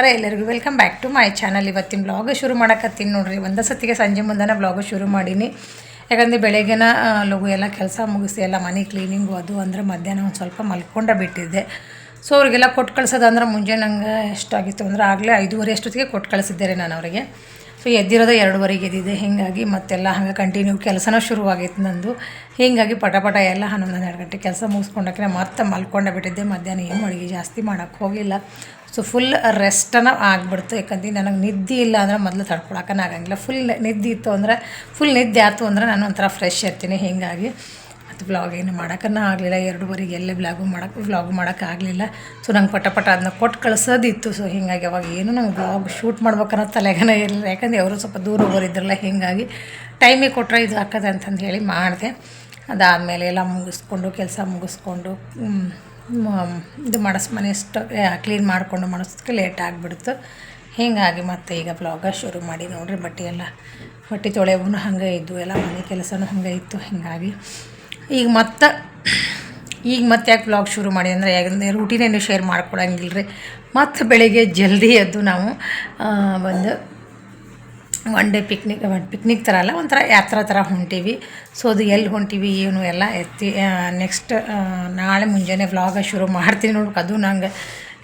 ನಮಸ್ಕಾರ, ಎಲ್ಲರಿಗೂ welcome back to my channel. ಇವತ್ತಿನ ಬ್ಲಾಗ್ ಶುರು ಮಾಡಕತ್ತೀನಿ ನೋಡ್ರಿ. ಒಂದೇ ಸತಿಗೆ ಸಂಜೆ ಮುಂದನ ಬ್ಲಾಗ್ ಶುರು ಮಾಡೀನಿ. ಯಾಕಂದರೆ ಬೆಳಗ್ಗೆನ ಲಘು ಎಲ್ಲ ಕೆಲಸ ಮುಗಿಸಿ ಎಲ್ಲ ಮನೆ ಕ್ಲೀನಿಂಗು ಅದು ಅಂದರೆ ಮಧ್ಯಾಹ್ನ ಒಂದು ಸ್ವಲ್ಪ ಮಲ್ಕೊಂಡೇ ಬಿಟ್ಟಿದ್ದೆ. ಸೊ ಅವ್ರಿಗೆಲ್ಲ ಕೊಟ್ಟು ಕಳ್ಸೋದು ಅಂದ್ರೆ ಮುಂಜಾನೆ ನಂಗೆ ಎಷ್ಟಾಗಿತ್ತು ಅಂದರೆ ಆಗಲೇ ಐದೂವರೆ ಅಷ್ಟೊತ್ತಿಗೆ ಕೊಟ್ಟು ಕಳಿಸಿದ್ದೇನೆ ನಾನು ಅವರಿಗೆ. ಸೊ ಎದ್ದಿರೋದು ಎರಡುವರೆಗೆ ಎದ್ದಿದೆ ಹೀಗಾಗಿ ಮತ್ತೆಲ್ಲ ಹಂಗೆ ಕಂಟಿನ್ಯೂ ಕೆಲಸನೂ ಶುರುವಾಗಿತ್ತು ನಂದು. ಹೀಗಾಗಿ ಪಟಪಟ ಪಟ ಎಲ್ಲ ಹನ್ನೊಂದು ಹನ್ನೆರಡು ಗಂಟೆ ಕೆಲಸ ಮುಗಿಸ್ಕೊಂಡಕ್ಕೆ ಮತ್ತೆ ಮಲ್ಕೊಂಡೆ ಬಿಟ್ಟಿದ್ದೆ. ಮಧ್ಯಾಹ್ನ ಏನು ಅಡುಗೆ ಜಾಸ್ತಿ ಮಾಡೋಕ್ಕೆ ಹೋಗಿಲ್ಲ ಸೊ ಫುಲ್ ರೆಸ್ಟನ ಆಗ್ಬಿಡ್ತು. ಯಾಕಂದ್ರೆ ನನಗೆ ನಿದ್ದೆ ಇಲ್ಲ ಅಂದ್ರೆ ಮೊದಲು ತಡ್ಕೊಳಕ್ಕನ ಆಗಂಗಿಲ್ಲ. ಫುಲ್ ನಿದ್ದೆ ಇತ್ತು ಅಂದರೆ ಫುಲ್ ನಿದ್ದೆ ಆಯ್ತು ಅಂದರೆ ನಾನು ಒಂಥರ ಫ್ರೆಶ್ ಇರ್ತೀನಿ. ಹೀಗಾಗಿ ಮತ್ತು ಬ್ಲಾಗ್ ಏನು ಮಾಡೋಕ್ಕನ್ನ ಆಗಲಿಲ್ಲ. ಎರಡೂವರೆಗೆ ಎಲ್ಲೇ ಬ್ಲಾಗು ಮಾಡೋಕ್ಕೆ ಬ್ಲಾಗ್ ಮಾಡೋಕ್ಕಾಗಲಿಲ್ಲ ಸೊ ನಂಗೆ ಪಟ ಪಟ ಅದನ್ನ ಕೊಟ್ಟು ಕಳ್ಸೋದಿತ್ತು. ಸೊ ಹೀಗಾಗಿ ಅವಾಗ ಏನು ನಂಗೆ ಬ್ಲಾಗ್ ಶೂಟ್ ಮಾಡ್ಬೇಕನ್ನೋ ತಲೆಗನ ಇರಲಿಲ್ಲ. ಯಾಕಂದ್ರೆ ಅವರು ಸ್ವಲ್ಪ ದೂರ ಹೋಗೋರಿದ್ರಲ್ಲ, ಹೀಗಾಗಿ ಟೈಮಿಗೆ ಕೊಟ್ಟರೆ ಇದು ಹಾಕದೆ ಅಂತಂದು ಹೇಳಿ ಮಾಡಿದೆ. ಅದಾದಮೇಲೆ ಎಲ್ಲ ಮುಗಿಸ್ಕೊಂಡು, ಕೆಲಸ ಮುಗಿಸ್ಕೊಂಡು ಇದು ಮಾಡಿಸ್ ಮನೆ ಇಷ್ಟು ಕ್ಲೀನ್ ಮಾಡಿಕೊಂಡು ಮಾಡಿಸೋದಕ್ಕೆ ಲೇಟ್ ಆಗಿಬಿಡ್ತು. ಹೀಗಾಗಿ ಮತ್ತೆ ಈಗ ಬ್ಲಾಗ ಶುರು ಮಾಡಿ ನೋಡಿರಿ ಬಟ್ಟೆ ಎಲ್ಲ. ಬಟ್ಟೆ ತೊಳೆವೂ ಹಾಗೆ ಇದ್ದು ಎಲ್ಲ ಮನೆ ಕೆಲಸನೂ ಹಾಗೆ ಇತ್ತು, ಹೀಗಾಗಿ. ಈಗ ಮತ್ತೆ ಈಗ ಮತ್ತೆ ಯಾಕೆ ಬ್ಲಾಗ್ ಶುರು ಮಾಡಿ ಅಂದರೆ ಯಾಕಂದರೆ ರೂಟೀನೇನು ಶೇರ್ ಮಾಡ್ಕೊಳಂಗಿಲ್ಲ ರೀ ಮತ್ತು ಬೆಳಿಗ್ಗೆ ಜಲ್ದಿ ಎದ್ದು ನಾವು ಒಂದು ಒನ್ ಡೇ ಪಿಕ್ನಿಕ್ ಪಿಕ್ನಿಕ್ ಥರ ಅಲ್ಲ, ಒಂಥರ ಯಾತ್ರಾ ಥರ ಹೊಂಟೀವಿ. ಸೊ ಅದು ಎಲ್ಲಿ ಹೊಂಟೀವಿ, ಏನು ಎಲ್ಲ ಎತ್ತಿ ನೆಕ್ಸ್ಟ್ ನಾಳೆ ಮುಂಜಾನೆ ವ್ಲಾಗ ಶುರು ಮಾಡ್ತೀನಿ ನೋಡ್ಬೇಕು. ಅದು ನಂಗೆ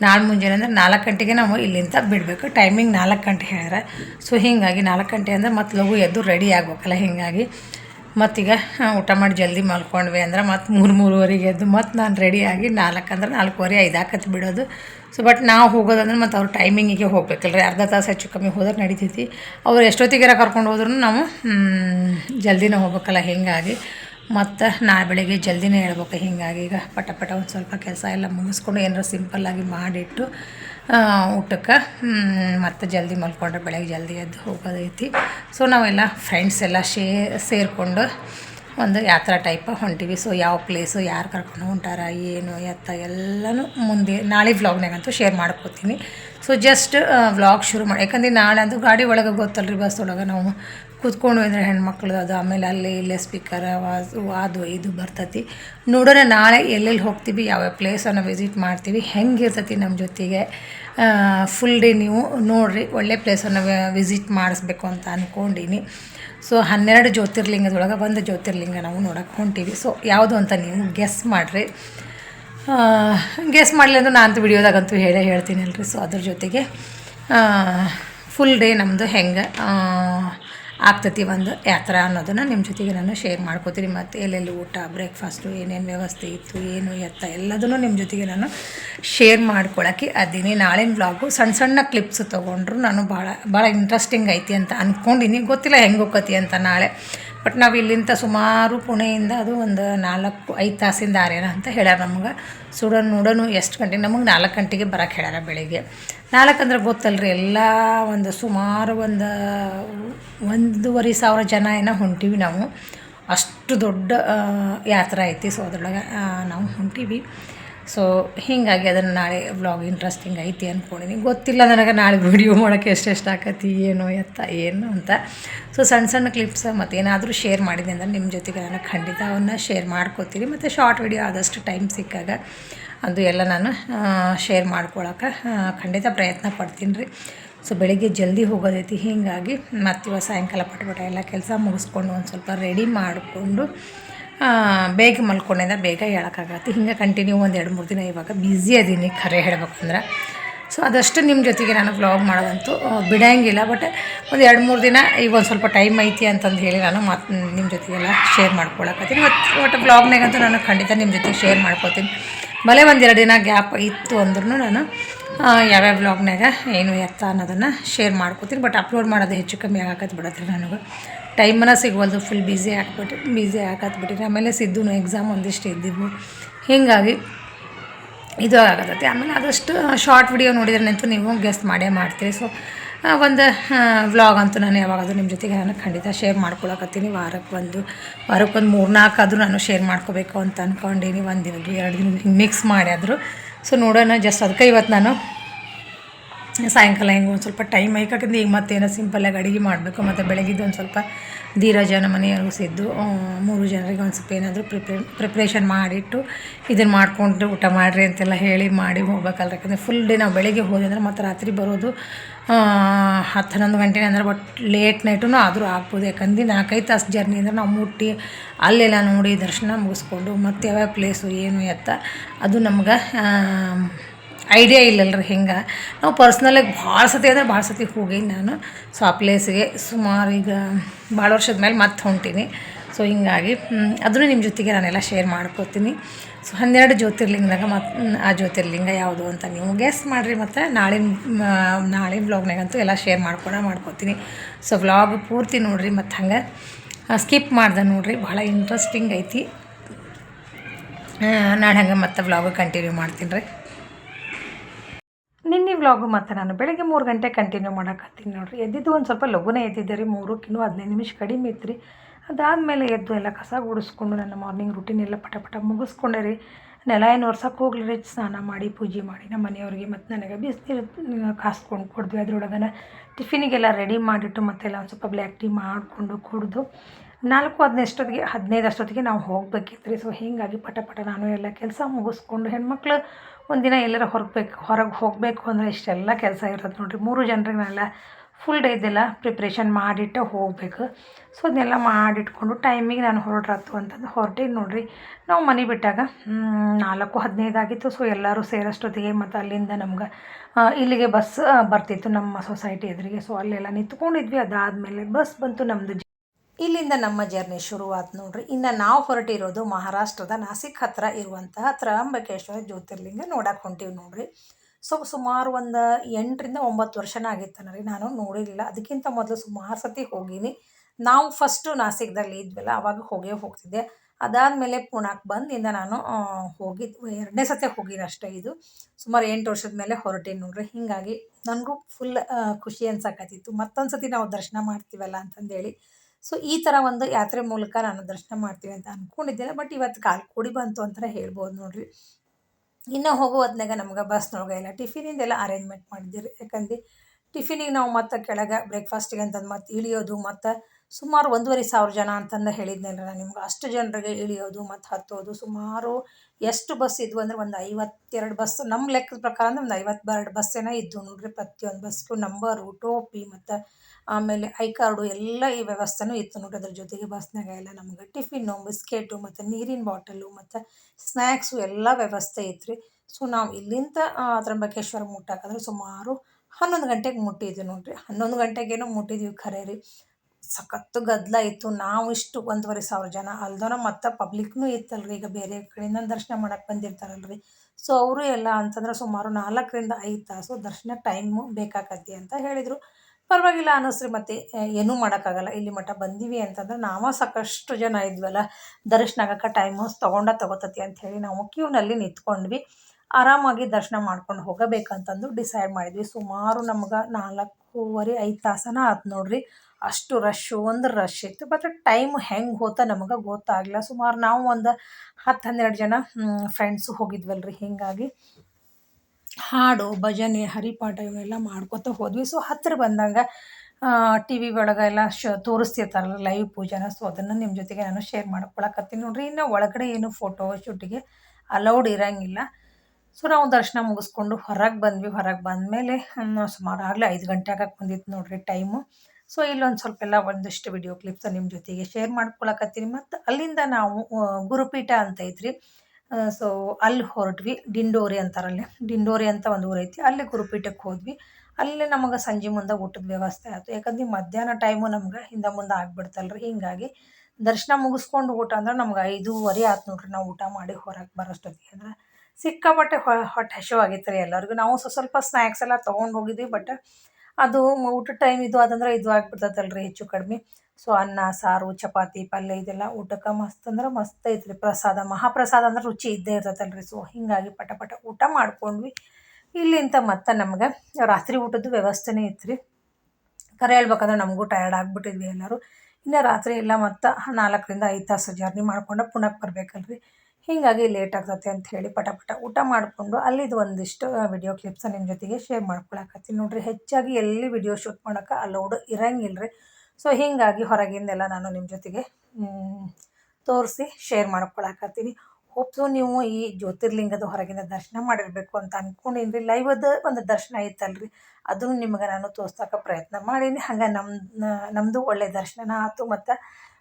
ನಾಳೆ ಮುಂಜಾನೆ ಅಂದರೆ ನಾಲ್ಕು ಗಂಟೆಗೆ ನಾವು ಇಲ್ಲಿಂದ ಬಿಡಬೇಕು. ಟೈಮಿಂಗ್ ನಾಲ್ಕು ಗಂಟೆ ಹೇಳ್ಯಾರ. ಸೊ ಹೀಗಾಗಿ ನಾಲ್ಕು ಗಂಟೆ ಅಂದರೆ ಮತ್ತೆ ಲಘು ಎದ್ದು ರೆಡಿ ಆಗ್ಬೇಕಲ್ಲ ಹೀಗಾಗಿ. ಮತ್ತೀಗ ಊಟ ಮಾಡಿ ಜಲ್ದಿ ಮಲ್ಕೊಂಡ್ವಿ ಅಂದ್ರೆ ಮತ್ತು ಮೂರು, ಮೂರುವರೆಗೆ ಎದ್ದು ಮತ್ತು ನಾನು ರೆಡಿಯಾಗಿ ನಾಲ್ಕು ಅಂದ್ರೆ ನಾಲ್ಕುವರೆ, ಐದು ಹಾಕತ್ತು ಬಿಡೋದು. ಸೊ ಬಟ್ ನಾವು ಹೋಗೋದಂದ್ರೆ ಮತ್ತು ಅವ್ರ ಟೈಮಿಂಗಿಗೆ ಹೋಗ್ಬೇಕಲ್ರಿ. ಅರ್ಧ ತಾಸು ಹೆಚ್ಚು ಕಮ್ಮಿ ಹೋದ್ರೆ ನಡೀತೈತಿ. ಅವ್ರು ಎಷ್ಟೊತ್ತಿಗೆರ ಕರ್ಕೊಂಡು ಹೋದ್ರೂ ನಾವು ಜಲ್ದಿನೇ ಹೋಗ್ಬೇಕಲ್ಲ, ಹೀಗಾಗಿ. ಮತ್ತು ನಾ ಬೆಳಿಗ್ಗೆ ಜಲ್ದಿನೇ ಹೇಳ್ಬೇಕು, ಹೀಗಾಗಿ. ಈಗ ಪಟ ಪಟ ಒಂದು ಸ್ವಲ್ಪ ಕೆಲಸ ಎಲ್ಲ ಮುಗಿಸ್ಕೊಂಡು ಏನಾರು ಸಿಂಪಲ್ಲಾಗಿ ಮಾಡಿಟ್ಟು ಊಟಕ್ಕೆ ಮತ್ತು ಜಲ್ದಿ ಮಲ್ಕೊಂಡ್ರೆ ಬೆಳಗ್ಗೆ ಜಲ್ದಿ ಎದ್ದು ಹೋಗೋದೈತಿ. ಸೊ ನಾವೆಲ್ಲ ಫ್ರೆಂಡ್ಸ್ ಎಲ್ಲ ಶೇ, ಸೇರಿಕೊಂಡು ಒಂದು ಯಾತ್ರಾ ಟೈಪ್ ಹೊಂಟೀವಿ. ಸೊ ಯಾವ ಪ್ಲೇಸು ಯಾರು ಕರ್ಕೊಂಡು ಹೊಂಟಾರ, ಏನು, ಎತ್ತ, ಎಲ್ಲನೂ ಮುಂದೆ, ನಾಳೆ ವ್ಲಾಗ್ನಾಗಂತೂ ಶೇರ್ ಮಾಡ್ಕೋತೀನಿ. ಸೊ ಜಸ್ಟ್ ವ್ಲಾಗ್ ಶುರು ಮಾಡಿ, ಯಾಕಂದ್ರೆ ನಾಳೆ ಅಂತೂ ಗಾಡಿ ಒಳಗೆ ಗೊತ್ತಲ್ರಿ ಬಸ್ ಒಳಗೆ ನಾವು. ಕೂತ್ಕೊಂಡು ಅಂದರೆ ಹೆಣ್ಮಕ್ಳು ಅದು, ಆಮೇಲೆ ಅಲ್ಲಿ ಇಲ್ಲೇ ಸ್ಪೀಕರ್ ಅದು ಅದು, ಇದು ಬರ್ತೈತಿ. ನೋಡೋಣ ನಾಳೆ ಎಲ್ಲೆಲ್ಲಿ ಹೋಗ್ತೀವಿ, ಯಾವ್ಯಾವ ಪ್ಲೇಸನ್ನು ವಿಸಿಟ್ ಮಾಡ್ತೀವಿ, ಹೆಂಗಿರ್ತೈತಿ ನಮ್ಮ ಜೊತೆಗೆ. ಫುಲ್ ಡೇ ನೀವು ನೋಡಿರಿ, ಒಳ್ಳೆ ಪ್ಲೇಸನ್ನು ವಿಸಿಟ್ ಮಾಡಿಸ್ಬೇಕು ಅಂತ ಅಂದ್ಕೊಂಡೀನಿ ಸೊ ಹನ್ನೆರಡು ಜ್ಯೋತಿರ್ಲಿಂಗದೊಳಗೆ ಒಂದು ಜ್ಯೋತಿರ್ಲಿಂಗ ನಾವು ನೋಡೋಕೆ ಹೊಂಟೀವಿ. ಸೊ ಯಾವುದು ಅಂತ ನೀವು ಗೆಸ್ ಮಾಡಿರಿ. ಗೆಸ್ ಮಾಡಲಿ ಅಂದ್ರೆ ನಾನು ವಿಡಿಯೋದಾಗಂತೂ ಹೇಳೇ ಹೇಳ್ತೀನಿ ಅಲ್ರಿ ಸೊ ಅದ್ರ ಜೊತೆಗೆ ಫುಲ್ ಡೇ ನಮ್ಮದು ಹೆಂಗೆ? ಆಗ್ತೈತಿ ಒಂದು ಯಾತ್ರ ಅನ್ನೋದನ್ನು ನಿಮ್ಮ ಜೊತೆಗೆ ನಾನು ಶೇರ್ ಮಾಡ್ಕೋತೀನಿ. ಮತ್ತು ಎಲ್ಲೆಲ್ಲಿ ಊಟ ಬ್ರೇಕ್ಫಾಸ್ಟು ಏನೇನು ವ್ಯವಸ್ಥೆ ಇತ್ತು, ಏನು ಎತ್ತ ಎಲ್ಲದನ್ನು ನಿಮ್ಮ ಜೊತೆಗೆ ನಾನು ಶೇರ್ ಮಾಡ್ಕೊಳಕ್ಕೆ ಅದ್ದೀನಿ ನಾಳಿನ ಬ್ಲಾಗು ಸಣ್ಣ ಸಣ್ಣ ಕ್ಲಿಪ್ಸ್ ತೊಗೊಂಡ್ರು ನಾನು ಭಾಳ ಭಾಳ ಇಂಟ್ರೆಸ್ಟಿಂಗ್ ಐತಿ ಅಂತ ಅಂದ್ಕೊಂಡಿನಿ ಗೊತ್ತಿಲ್ಲ ಹೆಂಗೆ ಹೋಗತಿ ಅಂತ ನಾಳೆ. ಬಟ್ ನಾವು ಇಲ್ಲಿಂದ ಸುಮಾರು ಪುಣೆಯಿಂದ ಅದು ಒಂದು ನಾಲ್ಕು, ಐದು ತಾಸಿನ ದಾರೇನ ಅಂತ ಹೇಳ್ಯಾರ ನಮ್ಗೆ. ಸುಡೋನ್, ನೋಡೋನು ಎಷ್ಟು ಗಂಟೆಗೆ, ನಮಗೆ ನಾಲ್ಕು ಗಂಟೆಗೆ ಬರೋಕೆ ಹೇಳ್ಯಾರ ಬೆಳಿಗ್ಗೆ. ನಾಲ್ಕು ಅಂದ್ರೆ ಗೊತ್ತಲ್ರಿ, ಎಲ್ಲ ಒಂದು ಸುಮಾರು ಒಂದು ಒಂದೂವರೆ ಸಾವಿರ ಜನ ಏನ ಹೊಂಟೀವಿ ನಾವು. ಅಷ್ಟು ದೊಡ್ಡ ಯಾತ್ರೆ ಐತಿ ಸೊ ಅದ್ರೊಳಗೆ ನಾವು ಹೊಂಟೀವಿ. ಸೊ ಹೀಗಾಗಿ ಅದನ್ನು ನಾಳೆ ವ್ಲಾಗ್ ಇಂಟ್ರೆಸ್ಟಿಂಗ್ ಐತಿ ಅಂದ್ಕೊಂಡಿನಿ ಗೊತ್ತಿಲ್ಲ ನನಗೆ ನಾಳೆ ವಿಡಿಯೋ ಮಾಡೋಕ್ಕೆ ಎಷ್ಟೆಷ್ಟು ಆಕತಿ, ಏನೋ ಎತ್ತ, ಏನು ಅಂತ. ಸೊ ಸಣ್ಣ ಸಣ್ಣ ಕ್ಲಿಪ್ಸ್ ಮತ್ತು ಏನಾದರೂ ಶೇರ್ ಮಾಡಿದೆ ಅಂದರೆ ನಿಮ್ಮ ಜೊತೆಗೆ ನಾನು ಖಂಡಿತ ಅವನ್ನ ಶೇರ್ ಮಾಡ್ಕೋತೀನಿ. ಮತ್ತು ಶಾರ್ಟ್ ವಿಡಿಯೋ ಆದಷ್ಟು ಟೈಮ್ ಸಿಕ್ಕಾಗ ಅದು ಎಲ್ಲ ನಾನು ಶೇರ್ ಮಾಡ್ಕೊಳಕ್ಕೆ ಖಂಡಿತ ಪ್ರಯತ್ನ ಪಡ್ತೀನಿ ರೀ. ಸೊ ಬೆಳಿಗ್ಗೆ ಜಲ್ದಿ ಹೋಗೋದೈತಿ. ಹೀಗಾಗಿ ಮತ್ತು ಇವಾಗ ಸಾಯಂಕಾಲ ಪಟಪಟ ಎಲ್ಲ ಕೆಲಸ ಮುಗಿಸ್ಕೊಂಡು ಒಂದು ಸ್ವಲ್ಪ ರೆಡಿ ಮಾಡಿಕೊಂಡು ಬೇಗ ಅಂದ್ರೆ ಬೇಗ ಹೇಳೋಕ್ಕಾಗತ್ತೆ. ಹಿಂಗೆ ಕಂಟಿನ್ಯೂ ಒಂದು ಎರಡು ಮೂರು ದಿನ ಇವಾಗ ಬ್ಯುಸಿ ಅದೀನಿ ಖರೆ ಹೇಳ್ಬೇಕಂದ್ರೆ ಸೊ ಅದಷ್ಟು ನಿಮ್ಮ ಜೊತೆಗೆ ನಾನು ವ್ಲಾಗ್ ಮಾಡೋದಂತೂ ಬಿಡೋಂಗಿಲ್ಲ. ಬಟ್ ಒಂದು ಎರಡು ಮೂರು ದಿನ ಈಗ ಒಂದು ಸ್ವಲ್ಪ ಟೈಮ್ ಐತಿ ಅಂತಂದು ಹೇಳಿ ನಾನು ಮಾತು ನಿಮ್ಮ ಜೊತೆಗೆಲ್ಲ ಶೇರ್ ಮಾಡ್ಕೊಳಕತ್ತೀನಿ. ಮತ್ತು ಒಟ್ಟು ವ್ಲಾಗ್ನಾಗಂತೂ ನಾನು ಖಂಡಿತ ನಿಮ್ಮ ಜೊತೆಗೆ ಶೇರ್ ಮಾಡ್ಕೊತೀನಿ. ಭಲೆ ಒಂದು ಎರಡು ದಿನ ಗ್ಯಾಪ್ ಇತ್ತು ಅಂದ್ರೂ ನಾನು ಯಾವ್ಯಾವ ಬ್ಲಾಗ್ನಾಗ ಏನು ಎತ್ತ ಅನ್ನೋದನ್ನು ಶೇರ್ ಮಾಡ್ಕೊತೀನಿ. ಬಟ್ ಅಪ್ಲೋಡ್ ಮಾಡೋದು ಹೆಚ್ಚು ಕಮ್ಮಿ ಆಗತ್ತೆ ಬಿಡತ್ತೆ ನನಗೆ. ಟೈಮನ್ನ ಸಿಗವಲ್ದು ಫುಲ್ ಬ್ಯುಸಿ ಹಾಕ್ಬಿಟ್ಟು ಬ್ಯುಸಿ ಹಾಕತ್ಬಿಟ್ಟಿರಿ ಆಮೇಲೆ ಸಿದ್ದು ಎಕ್ಸಾಮ್ ಒಂದಿಷ್ಟು ಇದ್ದಿದ್ವು ಹೀಗಾಗಿ ಇದು ಆಗತ್ತೈತಿ ಆಮೇಲೆ ಆದಷ್ಟು ಶಾರ್ಟ್ ವಿಡಿಯೋ ನೋಡಿದ್ರಂತೂ ನೀವು ಗೆಸ್ಟ್ ಮಾಡೇ ಮಾಡ್ತೀರಿ. ಸೊ ಒಂದು ವ್ಲಾಗ್ ಅಂತೂ ನಾನು ಯಾವಾಗಾದರೂ ನಿಮ್ಮ ಜೊತೆಗೆ ನಾನು ಖಂಡಿತ ಶೇರ್ ಮಾಡ್ಕೊಳಕತ್ತೀನಿ. ವಾರಕ್ಕೆ ಒಂದು ವಾರಕ್ಕೆ ಒಂದು ಮೂರು ನಾಲ್ಕು ಆದರೂ ನಾನು ಶೇರ್ ಮಾಡ್ಕೋಬೇಕು ಅಂತ ಅಂದ್ಕೊಂಡೀನಿ ಒಂದು ದಿನದ್ದು ಎರಡು ದಿನ ಹಿಂಗೆ ಮಿಕ್ಸ್ ಮಾಡ್ಯಾದ್ರು. ಸೊ ನೋಡೋಣ ಜಸ್ಟ್ ಅದಕ್ಕೆ ಇವತ್ತು ನಾನು ಸಾಯಂಕಾಲ ಹಿಂಗೆ ಒಂದು ಸ್ವಲ್ಪ ಟೈಮ್ ಹಾಕಿದ್ರೆ ಈಗ ಮತ್ತೇನೋ ಸಿಂಪಲ್ಲಾಗಿ ಅಡುಗೆ ಮಾಡಬೇಕು. ಮತ್ತು ಬೆಳಗಿದ್ದು ಒಂದು ಸ್ವಲ್ಪ ಧೀರ ಜನ ಮನೆಯವ್ರಿಗೂ ಸಿದ್ದು. ಮೂರು ಜನರಿಗೆ ಒಂದು ಸ್ವಲ್ಪ ಏನಾದರೂ ಪ್ರಿಪೇ ಪ್ರಿಪ್ರೇಷನ್ ಮಾಡಿಟ್ಟು ಇದನ್ನು ಮಾಡಿಕೊಂಡು ಊಟ ಮಾಡಿರಿ ಅಂತೆಲ್ಲ ಹೇಳಿ ಮಾಡಿ ಹೋಗ್ಬೇಕಲ್ಲ ಯಾಕಂದರೆ ಫುಲ್ ಡೇ ನಾವು ಬೆಳಗ್ಗೆ ಹೋದೆ ಅಂದ್ರೆ ಮತ್ತು ರಾತ್ರಿ ಬರೋದು ಹತ್ತು ಹನ್ನೊಂದು ಗಂಟೆ ಅಂದರೆ ಬಟ್ ಲೇಟ್ ನೈಟೂ ಆದರೂ ಆಗ್ಬೋದು. ಯಾಕಂದ್ರೆ ನಾಲ್ಕೈದು ತಾಸು ಜರ್ನಿ ಅಂದ್ರೆ ನಾವು ಮುಟ್ಟಿ ಅಲ್ಲೆಲ್ಲ ನೋಡಿ ದರ್ಶನ ಮುಗಿಸ್ಕೊಂಡು ಮತ್ತು ಯಾವ್ಯಾವ ಪ್ಲೇಸು ಏನು ಎತ್ತ ಅದು ನಮ್ಗೆ ಐಡಿಯಾ ಇಲ್ಲಲ್ರಿ ಹಿಂಗೆ. ನಾವು ಪರ್ಸ್ನಲಾಗಿ ಭಾಳ ಸತಿ ಅಂದರೆ ಭಾಳ ಸತಿ ಹೋಗೀನಿ ನಾನು ಸೊ ಆ ಪ್ಲೇಸಿಗೆ ಸುಮಾರು ಈಗ ಭಾಳ ವರ್ಷದ ಮೇಲೆ ಮತ್ತೆ ಹೊಂಟೀನಿ. ಸೊ ಹಿಂಗಾಗಿ ಅದನ್ನು ನಿಮ್ಮ ಜೊತೆಗೆ ನಾನೆಲ್ಲ ಶೇರ್ ಮಾಡ್ಕೋತೀನಿ. ಸೊ ಹನ್ನೆರಡು ಜ್ಯೋತಿರ್ಲಿಂಗದಾಗ ಮತ್ತು ಆ ಜ್ಯೋತಿರ್ಲಿಂಗ ಯಾವುದು ಅಂತ ನೀವು ಗೆಸ್ ಮಾಡಿರಿ ಮತ್ತು ನಾಳಿನ ನಾಳಿನ ಬ್ಲಾಗ್ನಾಗಂತೂ ಎಲ್ಲ ಶೇರ್ ಮಾಡ್ಕೊಳ ಮಾಡ್ಕೋತೀನಿ. ಸೊ ವ್ಲಾಗ್ ಪೂರ್ತಿ ನೋಡಿರಿ ಮತ್ತು ಹಂಗೆ. ಸ್ಕಿಪ್ ಮಾಡ್ದೆ ನೋಡಿರಿ, ಭಾಳ ಇಂಟ್ರೆಸ್ಟಿಂಗ್ ಐತಿ. ನಾನು ಹಂಗೆ ಮತ್ತೆ ವ್ಲಾಗ್ ಕಂಟಿನ್ಯೂ ಮಾಡ್ತೀನಿ ರೀ. ವ್ಲಾಗು ಮತ್ತು ನಾನು ಬೆಳಗ್ಗೆ ಮೂರು ಗಂಟೆ ಕಂಟಿನ್ಯೂ ಮಾಡಕತ್ತೀನಿ ನೋಡಿರಿ. ಎದ್ದಿದ್ದು ಒಂದು ಸ್ವಲ್ಪ ಲಘುನೇ ಎದ್ದಿದ್ದೆ ರೀ, ಮೂರಕ್ಕಿನ್ನೂ ಹದಿನೈದು ನಿಮಿಷ ಕಡಿಮೆ ಇತ್ತು ರೀ ಅದಾದಮೇಲೆ ಎದ್ದು ಎಲ್ಲ ಕಸ ಗುಡಿಸ್ಕೊಂಡು ನನ್ನ ಮಾರ್ನಿಂಗ್ ರೂಟೀನ್ ಎಲ್ಲ ಪಟ ಪಟ ಮುಗಿಸ್ಕೊಂಡೆ ರೀ. ನೆಲ ಏನು ಒರ್ಸಕ್ಕೆ ಹೋಗ್ಲಿ ರೀ, ಸ್ನಾನ ಮಾಡಿ, ಪೂಜೆ ಮಾಡಿ ನಮ್ಮ ಮನೆಯವ್ರಿಗೆ ಮತ್ತು ನನಗೆ ಬಿಸಿನೀರು ಕಾಸ್ಕೊಂಡು ಕೊಡ್ದ್ವಿ. ಅದ್ರೊಳಗನ ಟಿಫಿನಿಗೆಲ್ಲ ರೆಡಿ ಮಾಡಿಟ್ಟು ಮತ್ತೆಲ್ಲ ಒಂದು ಸ್ವಲ್ಪ ಬ್ಲ್ಯಾಕ್ ಟೀ ಮಾಡಿಕೊಂಡು ಕುಡಿದು ನಾಲ್ಕು ಹದಿನೈಷ್ಟೊತ್ತಿಗೆ ಹದಿನೈದು ಅಷ್ಟೊತ್ತಿಗೆ ನಾವು ಹೋಗಬೇಕಿತ್ತು ರೀ ಸೊ ಹೀಗಾಗಿ ಪಟ ಪಟ ನಾನು ಎಲ್ಲ ಕೆಲಸ ಮುಗಿಸ್ಕೊಂಡು ಹೆಣ್ಮಕ್ಳು ಒಂದಿನ ಎಲ್ಲರ ಹೊರಬೇಕು ಹೊರಗೆ ಹೋಗಬೇಕು ಅಂದರೆ ಇಷ್ಟೆಲ್ಲ ಕೆಲಸ ಇರುತ್ತೆ ನೋಡಿರಿ. ಮೂರು ಜನರಿಗೆ ನಾನೆಲ್ಲ ಫುಲ್ ಡೇದೆಲ್ಲ ಪ್ರಿಪ್ರೇಷನ್ ಮಾಡಿಟ್ಟು ಹೋಗಬೇಕು. ಸೊ ಅದನ್ನೆಲ್ಲ ಮಾಡಿಟ್ಕೊಂಡು ಟೈಮಿಗೆ ನಾನು ಹೊರಡ್ರತ್ತು ಅಂತಂದು ಹೊರಟೆ ನೋಡಿರಿ. ನಾವು ಮನೆ ಬಿಟ್ಟಾಗ ನಾಲ್ಕು ಹದಿನೈದು ಆಗಿತ್ತು. ಸೊ ಎಲ್ಲರೂ ಸೇರೋಷ್ಟೊತ್ತಿಗೆ ಮತ್ತು ಅಲ್ಲಿಂದ ನಮ್ಗೆ ಇಲ್ಲಿಗೆ ಬಸ್ ಬರ್ತಿತ್ತು ನಮ್ಮ ಸೊಸೈಟಿ ಎದುರಿಗೆ. ಸೊ ಅಲ್ಲೆಲ್ಲ ನಿಂತ್ಕೊಂಡಿದ್ವಿ. ಅದಾದಮೇಲೆ ಬಸ್ ಬಂತು ನಮ್ಮದು ಇಲ್ಲಿಂದ ನಮ್ಮ ಜರ್ನಿ ಶುರುವಾತು ನೋಡ್ರಿ. ಇನ್ನು ನಾವು ಹೊರಟಿರೋದು ಮಹಾರಾಷ್ಟ್ರದ ನಾಸಿಕ್ ಹತ್ರ ಇರುವಂತಹ ತ್ರಯಂಬಕೇಶ್ವರ ಜ್ಯೋತಿರ್ಲಿಂಗ ನೋಡಕ್ಕೆ ಹೊಂಟೀವಿ ನೋಡ್ರಿ. ಸೊ ಸುಮಾರು ಒಂದು ಎಂಟರಿಂದ ಒಂಬತ್ತು ವರ್ಷನ ಆಗಿತ್ತು ರೀ, ನಾನು ನೋಡಿರಲಿಲ್ಲ. ಅದಕ್ಕಿಂತ ಮೊದಲು ಸುಮಾರು ಸತಿ ಹೋಗೀನಿ. ನಾವು ಫಸ್ಟು ನಾಸಿಕ್ದಲ್ಲಿ ಇದ್ವಲ್ಲ, ಅವಾಗ ಹೋಗೇ ಹೋಗ್ತಿದ್ದೆ. ಅದಾದಮೇಲೆ ಪುಣಾಕ್ಕೆ ಇಂದ ನಾನು ಹೋಗಿ ಹೋಗಿದ್ದು ಎರಡನೇ ಸತಿ ಹೋಗಿನಿ ಅಷ್ಟೇ ಇದು. ಸುಮಾರು ಎಂಟು ವರ್ಷದ ಮೇಲೆ ಹೊರಟೀನಿ ನೋಡ್ರಿ. ಹೀಗಾಗಿ ನನಗೂ ಫುಲ್ ಖುಷಿ ಅನ್ಸಕತ್ತಿತ್ತು. ಮತ್ತೊಂದು ಸತಿ ನಾವು ದರ್ಶನ ಮಾಡ್ತೀವಲ್ಲ ಅಂತಂದೇಳಿ ಸೊ ಈ ಥರ ಒಂದು ಯಾತ್ರೆ ಮೂಲಕ ನಾನು ದರ್ಶನ ಮಾಡ್ತೀವಿ ಅಂತ ಅಂದ್ಕೊಂಡಿದ್ದೇನೆ ಬಟ್ ಇವತ್ತು ಕಾಲು ಕೂಡಿ ಬಂತು ಅಂತ ಹೇಳ್ಬೋದು ನೋಡಿರಿ. ಇನ್ನು ಹೋಗೋ ಹೊತ್ನಾಗ ನಮ್ಗೆ ಬಸ್ನೊಳಗೆ ಎಲ್ಲ ಟಿಫಿನಿಂದೆಲ್ಲ ಅರೇಂಜ್ಮೆಂಟ್ ಮಾಡಿದ್ದೀರಿ. ಯಾಕಂದ್ರೆ ಟಿಫಿನಿಗೆ ನಾವು ಮತ್ತೆ ಕೆಳಗೆ ಬ್ರೇಕ್ಫಾಸ್ಟಿಗೆ ಅಂತಂದು ಮತ್ತೆ ಇಳಿಯೋದು ಮತ್ತು ಸುಮಾರು ಒಂದೂವರೆ ಸಾವಿರ ಜನ ಅಂತಂದು ಹೇಳಿದ್ನಲ್ಲ ನಾನು ನಿಮ್ಗೆ. ಅಷ್ಟು ಜನರಿಗೆ ಇಳಿಯೋದು ಮತ್ತು ಹತ್ತೋದು ಸುಮಾರು ಎಷ್ಟು ಬಸ್ ಇದ್ವು ಅಂದ್ರೆ ಒಂದು ಐವತ್ತೆರಡು ಬಸ್ ನಮ್ಮ ಲೆಕ್ಕದ ಪ್ರಕಾರ ಅಂದ್ರೆ ಒಂದು ಐವತ್ತೆರಡು ಬಸ್ಸೇನ ಇದ್ದು ನೋಡ್ರಿ. ಪ್ರತಿಯೊಂದು ಬಸ್ಗೂ ನಂಬರು ಟೋಪಿ ಮತ್ತು ಆಮೇಲೆ ಐ ಕಾರ್ಡು ಎಲ್ಲ ಈ ವ್ಯವಸ್ಥೆನೂ ಇತ್ತು ನೋಡಿ ಅದ್ರ ಜೊತೆಗೆ ಬಸ್ನಾಗ ಎಲ್ಲ ನಮ್ಗೆ ಟಿಫಿನ್ನು, ಬಿಸ್ಕೆಟು ಮತ್ತು ನೀರಿನ ಬಾಟಲು ಮತ್ತು ಸ್ನ್ಯಾಕ್ಸು ಎಲ್ಲ ವ್ಯವಸ್ಥೆ ಇತ್ತು ರೀ ಸೊ ನಾವು ಇಲ್ಲಿಂದ ತ್ರಂಬಕೇಶ್ವರ ಮುಟ್ಟಕ್ಕಂದ್ರೆ ಸುಮಾರು ಹನ್ನೊಂದು ಗಂಟೆಗೆ ಮುಟ್ಟಿದ್ವಿ ನೋಡಿರಿ. ಹನ್ನೊಂದು ಗಂಟೆಗೇನೋ ಮುಟ್ಟಿದ್ವಿ ಖರೆ ರೀ ಸಖತ್ತು ಗದ್ದಲ ಇತ್ತು. ನಾವು ಇಷ್ಟು ಒಂದೂವರೆ ಸಾವಿರ ಜನ ಅಲ್ದನ ಮತ್ತು ಪಬ್ಲಿಕ್ನೂ ಇತ್ತಲ್ರಿ. ಈಗ ಬೇರೆ ಕಡೆಯಿಂದ ದರ್ಶನ ಮಾಡಕ್ಕೆ ಬಂದಿರ್ತಾರಲ್ರಿ. ಸೊ ಅವರು ಎಲ್ಲ ಅಂತಂದ್ರೆ ಸುಮಾರು ನಾಲ್ಕರಿಂದ ಐದು ತಾಸು ದರ್ಶನ ಟೈಮು ಬೇಕಾಗತ್ತೆ ಅಂತ ಹೇಳಿದರು. ಪರವಾಗಿಲ್ಲ ಅನ್ನಿಸ್ರಿ ಮತ್ತೆ ಏನೂ ಮಾಡೋಕ್ಕಾಗಲ್ಲ. ಇಲ್ಲಿ ಮಠ ಬಂದೀವಿ ಅಂತಂದ್ರೆ ನಾವು ಸಾಕಷ್ಟು ಜನ ಇದ್ವಲ್ಲ, ದರ್ಶನ ಆಗಕ್ಕೆ ಟೈಮು ತೊಗೊಂಡ ತೊಗೋತತಿ ಅಂಥೇಳಿ ನಾವು ಕ್ಯೂನಲ್ಲಿ ನಿಂತ್ಕೊಂಡ್ವಿ. ಆರಾಮಾಗಿ ದರ್ಶನ ಮಾಡ್ಕೊಂಡು ಹೋಗಬೇಕಂತಂದು ಡಿಸೈಡ್ ಮಾಡಿದ್ವಿ. ಸುಮಾರು ನಮ್ಗೆ ನಾಲ್ಕೂವರೆ, ಐದು ತಾಸನ ಆತು ನೋಡ್ರಿ. ಅಷ್ಟು ರಶ್ಶು ಒಂದು ರಶ್ ಇತ್ತು. ಬಟ್ ಟೈಮ್ ಹೆಂಗೆ ಹೋತ ನಮಗೆ ಗೊತ್ತಾಗಲಿಲ್ಲ. ಸುಮಾರು ನಾವು ಒಂದು ಹತ್ತು ಹನ್ನೆರಡು ಜನ ಫ್ರೆಂಡ್ಸು ಹೋಗಿದ್ವಲ್ರಿ. ಹೀಗಾಗಿ ಹಾಡು, ಭಜನೆ, ಹರಿಪಾಠ ಇವನ್ನೆಲ್ಲ ಮಾಡ್ಕೊತ ಹೋದ್ವಿ. ಸೊ ಹತ್ತಿರ ಬಂದಂಗೆ ಟಿ ವಿ ಒಳಗೆಲ್ಲ ಶ, ತೋರಿಸ್ತಿರ್ತಾರಲ್ಲ ಲೈವ್ ಪೂಜಾನ. ಸೊ ಅದನ್ನು ನಿಮ್ಮ ಜೊತೆಗೆ ನಾನು ಶೇರ್ ಮಾಡ್ಕೊಳಕತ್ತೀನಿ. ನೋಡ್ರಿ, ಇನ್ನು ಒಳಗಡೆ ಏನು ಫೋಟೋ ಶೂಟಿಗೆ ಅಲೌಡ್ ಇರೋಂಗಿಲ್ಲ. ಸೊ ನಾವು ದರ್ಶನ ಮುಗಿಸ್ಕೊಂಡು ಹೊರಗೆ ಬಂದ್ವಿ. ಹೊರಗೆ ಬಂದಮೇಲೆ ಸುಮಾರು ಆಗಲೇ ಐದು ಗಂಟೆ ಆಗಕ್ಕೆ ಬಂದಿತ್ತು ನೋಡ್ರಿ ಟೈಮು ಸೊ ಇಲ್ಲೊಂದು ಸ್ವಲ್ಪ ಎಲ್ಲ ಒಂದಿಷ್ಟು ವಿಡಿಯೋ ಕ್ಲಿಪ್ಸ್ ನಿಮ್ಮ ಜೊತೆಗೆ ಶೇರ್ ಮಾಡ್ಕೊಳಕತ್ತೀನಿ. ಮತ್ತು ಅಲ್ಲಿಂದ ನಾವು ಗುರುಪೀಠ ಅಂತ ಐತ್ರಿ. ಸೊ ಅಲ್ಲಿ ಹೊರಟ್ವಿ. ದಿಂಡೋರಿ ಅಂತಾರಲ್ಲಿ. ದಿಂಡೋರಿ ಅಂತ ಒಂದು ಊರೈತಿ ಅಲ್ಲಿ ಗುರುಪೀಠಕ್ಕೆ ಹೋದ್ವಿ. ಅಲ್ಲಿ ನಮಗೆ ಸಂಜೆ ಮುಂದೆ ಊಟದ ವ್ಯವಸ್ಥೆ ಆಯಿತು ಯಾಕಂದ್ರೆ ಮಧ್ಯಾಹ್ನ ಟೈಮು ನಮ್ಗೆ ಹಿಂದೆ ಮುಂದೆ ಆಗ್ಬಿಡ್ತಲ್ರಿ. ಹೀಗಾಗಿ ದರ್ಶನ ಮುಗಿಸ್ಕೊಂಡು ಊಟ ಅಂದ್ರೆ ನಮ್ಗೆ ಐದೂವರೆ ಆಯ್ತು ನೋಡ್ರಿ ನಾವು ಊಟ ಮಾಡಿ ಹೊರಗೆ ಬರೋಷ್ಟೊತ್ತಿಗೆ. ಅಂದ್ರೆ ಸಿಕ್ಕಾಪಟ್ಟೆ ಹೊಟ್ಟೆ ಹಸಿವಾಗಿತ್ತು ರೀ ಎಲ್ಲರಿಗೂ. ನಾವು ಸ್ವಲ್ಪ ಸ್ವಲ್ಪ ಸ್ನ್ಯಾಕ್ಸ್ ಎಲ್ಲ ತೊಗೊಂಡು ಹೋಗಿದ್ವಿ ಬಟ್ ಅದು ಊಟ ಟೈಮ್ ಇದು ಅದಂದ್ರೆ ಇದು ಆಗ್ಬಿಡ್ತೈತಲ್ರಿ ಹೆಚ್ಚು ಕಡಿಮೆ. ಸೊ ಅನ್ನ, ಸಾರು, ಚಪಾತಿ, ಪಲ್ಯ ಇದೆಲ್ಲ ಊಟಕ್ಕೆ ಮಸ್ತ್ ಅಂದ್ರೆ ಮಸ್ತ್ ಐತ್ರಿ. ಪ್ರಸಾದ, ಮಹಾಪ್ರಸಾದ ಅಂದ್ರೆ ರುಚಿ ಇದ್ದೇ ಇರ್ತೈತಲ್ರಿ. ಸೊ ಹೀಗಾಗಿ ಪಟ ಪಟ ಊಟ ಮಾಡ್ಕೊಂಡ್ವಿ. ಇಲ್ಲಿಂತ ಮತ್ತೆ ನಮ್ಗೆ ರಾತ್ರಿ ಊಟದ ವ್ಯವಸ್ಥೆನೇ ಇತ್ತು ಕರೆ ಹೇಳ್ಬೇಕಂದ್ರೆ ನಮಗೂ ಟಯರ್ಡ್ ಆಗಿಬಿಟ್ಟಿದ್ವಿ ಎಲ್ಲರೂ. ಇನ್ನು ರಾತ್ರಿ ಎಲ್ಲ ಮತ್ತೆ ನಾಲ್ಕರಿಂದ ಐದು ತಾಸು ಜರ್ನಿ ಮಾಡ್ಕೊಂಡು ಪುಣಕ್ಕೆ ಬರಬೇಕಲ್ರಿ. ಹೀಗಾಗಿ ಲೇಟ್ ಆಗ್ತೈತೆ ಅಂತ ಹೇಳಿ ಪಟ ಪಟ ಊಟ ಮಾಡಿಕೊಂಡು ಅಲ್ಲಿದು ಒಂದಿಷ್ಟು ವಿಡಿಯೋ ಕ್ಲಿಪ್ಸ ನಿಮ್ಮ ಜೊತೆಗೆ ಶೇರ್ ಮಾಡ್ಕೊಳಕತ್ತೀನಿ ನೋಡಿರಿ. ಹೆಚ್ಚಾಗಿ ಎಲ್ಲಿ ವಿಡಿಯೋ ಶೂಟ್ ಮಾಡೋಕೆ ಅಲೌಡ್ ಇರಂಗಿಲ್ಲ ರೀ ಸೊ ಹೀಗಾಗಿ ಹೊರಗಿಂದೆಲ್ಲ ನಾನು ನಿಮ್ಮ ಜೊತೆಗೆ ತೋರಿಸಿ ಶೇರ್ ಮಾಡ್ಕೊಳಕತ್ತೀನಿ. ಹೋಪ್ಸು ನೀವು ಈ ಜ್ಯೋತಿರ್ಲಿಂಗದ ಹೊರಗಿನ ದರ್ಶನ ಮಾಡಿರಬೇಕು ಅಂತ ಅಂದ್ಕೊಂಡೀನಿ ಲೈವದ ಒಂದು ದರ್ಶನ ಐತಲ್ರಿ. ಅದನ್ನು ನಿಮಗೆ ನಾನು ತೋರ್ಸೋಕೆ ಪ್ರಯತ್ನ ಮಾಡೀನಿ. ಹಂಗೆ ನಮ್ಮ ನಮ್ಮದು ಒಳ್ಳೆಯ ದರ್ಶನ ಆಯ್ತು ಮತ್ತು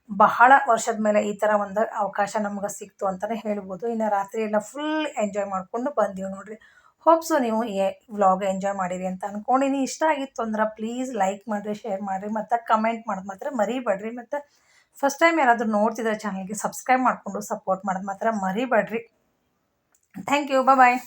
ಬಹಳ ವರ್ಷದ ಮೇಲೆ ಈ ಥರ ಒಂದು ಅವಕಾಶ ನಮ್ಗೆ ಸಿಕ್ತು ಅಂತಲೇ ಹೇಳ್ಬೋದು. ಇನ್ನು ರಾತ್ರಿ ಎಲ್ಲ ಫುಲ್ ಎಂಜಾಯ್ ಮಾಡಿಕೊಂಡು ಬಂದೀವಿ ನೋಡಿರಿ. ಹೋಪ್ಸು ನೀವು ಈ ವ್ಲಾಗ್ ಎಂಜಾಯ್ ಮಾಡಿರಿ ಅಂತ ಅಂದ್ಕೊಂಡಿನಿ ಇಷ್ಟ ಆಗಿತ್ತು ಅಂದ್ರೆ ಪ್ಲೀಸ್ ಲೈಕ್ ಮಾಡಿರಿ ಶೇರ್ ಮಾಡಿರಿ, ಮತ್ತು ಕಮೆಂಟ್ ಮಾಡೋದು ಮಾತ್ರ ಮರಿಬೇಡ್ರಿ. ಮತ್ತು ಫಸ್ಟ್ ಟೈಮ್ ಯಾರಾದರೂ ನೋಡ್ತಿದ್ರೆ ಚಾನಲ್ಗೆ ಸಬ್ಸ್ಕ್ರೈಬ್ ಮಾಡಿಕೊಂಡು ಸಪೋರ್ಟ್ ಮಾಡೋದು ಮಾತ್ರ ಮರಿಬೇಡ್ರಿ. Thank you bye